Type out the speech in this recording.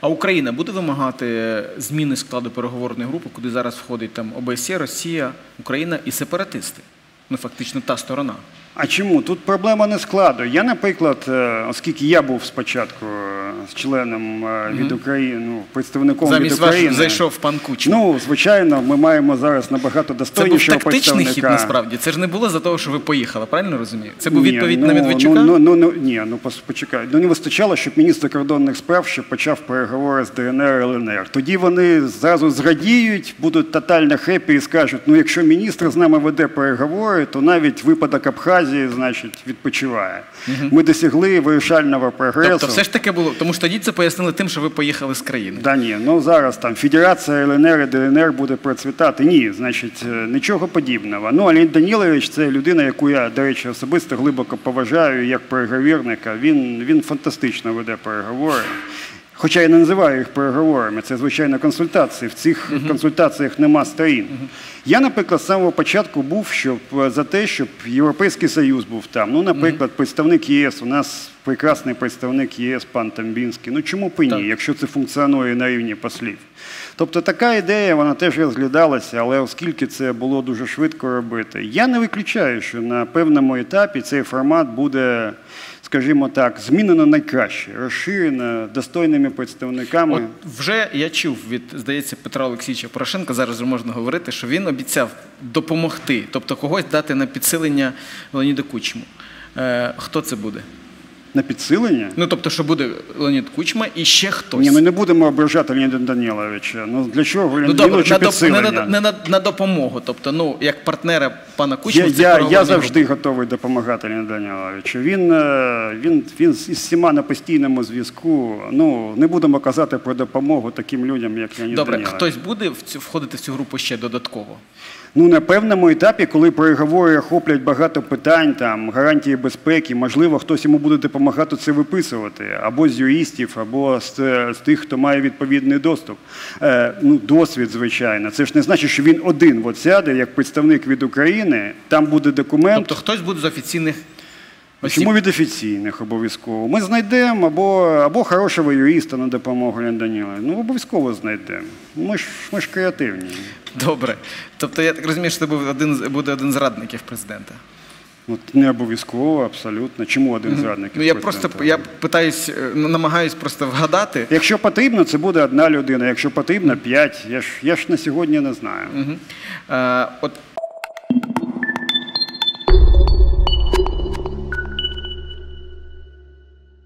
А Україна буде вимагати зміни складу переговорної групи, куди зараз входить там ОБСЄ, Росія, Україна і сепаратисти. Ну, фактично, та сторона. А чому? Тут проблема не складу. Я, наприклад, е, оскільки я був спочатку е, з членом е, від України, ну, представником Замість від вас України. зайшов пан Кучма. Ну, звичайно, ми маємо зараз набагато Це був достойнішого тактичний хід насправді. Це ж не було за того, що ви поїхали, правильно розумію? Це був Ні, відповідь ну, на Медведчука? Ну, ну, ну, ні, ну почекай. Ну не вистачало, щоб міністр кордонних справ ще почав переговори з ДНР ЛНР. Тоді вони зразу зрадіють, будуть тотально хеппі і скажуть: ну якщо міністр з нами веде переговори, то навіть випадок Абхазії, значить, відпочиває. Ми досягли вирішального прогресу. Тобто все ж таки було, тому що тоді це пояснили тим, що ви поїхали з країни. Да ні, ну зараз там Федерація ЛНР і ДНР буде процвітати. Ні, значить, е, нічого подібного. Ну, Олень Данілович це людина, яку я, до речі, особисто глибоко поважаю як переговірника. Він, він фантастично веде переговори. Хоча я не називаю їх переговорами, це звичайно консультації. В цих консультаціях нема сторін. Я, наприклад, з самого початку був щоб е, за те, щоб Європейський Союз був там. Ну, наприклад, представник ЄС. У нас прекрасний представник ЄС, пан Тамбінський. Ну чому б і ні, якщо це функціонує на рівні послів. Тобто така ідея, вона теж розглядалася, але оскільки це було дуже швидко робити, я не виключаю, що на певному етапі цей формат буде, скажімо так, змінено найкраще, розширено достойними представниками. От вже я чув від, здається, Петра Олексійовича Порошенка, зараз можна говорити, що він обіцяв допомогти, тобто когось дати на підсилення Леоніду Кучму. Е, хто це буде? На підсилення? Ну, тобто, що буде Леонід Кучма і ще хтось. Ні, ми не будемо ображати Леоніда Даніловича. Ну для чого Ну добре, на, доп... не, підсилення? на, не на, на допомогу. Тобто, ну, як партнера пана Кучма, Я, я, я завжди готовий допомагати Леоніду Даніловичу. Він, е, він, він із всіма на постійному зв'язку. Ну, не будемо казати про допомогу таким людям, як Леонід Добре, Данілович. хтось буде в цю, входити в цю групу ще додатково? Ну, на певному етапі, коли переговори охоплять багато питань, там, гарантії безпеки, можливо, хтось йому буде допомагати це виписувати, або з юристів, або з, з тих, хто має відповідний доступ. Е, ну, досвід, звичайно. Це ж не значить, що він один от сяде, як представник від України, там буде документ. Тобто хтось буде з офіційних Чому від офіційних обов'язково? Ми знайдемо або, або хорошого юриста на допомогу Даніловичу. Ну, обов'язково знайдемо. Ми ж, ми ж креативні. Добре. Тобто я так розумію, що це буде один, з- буде один з радників президента. От не обов'язково, абсолютно. Чому один зрадник? Ну я просто я питаюсь, е, намагаюсь просто вгадати. Якщо потрібно, це буде одна людина. Якщо потрібно, п'ять. Я ж, я ж на сьогодні не знаю. Е, от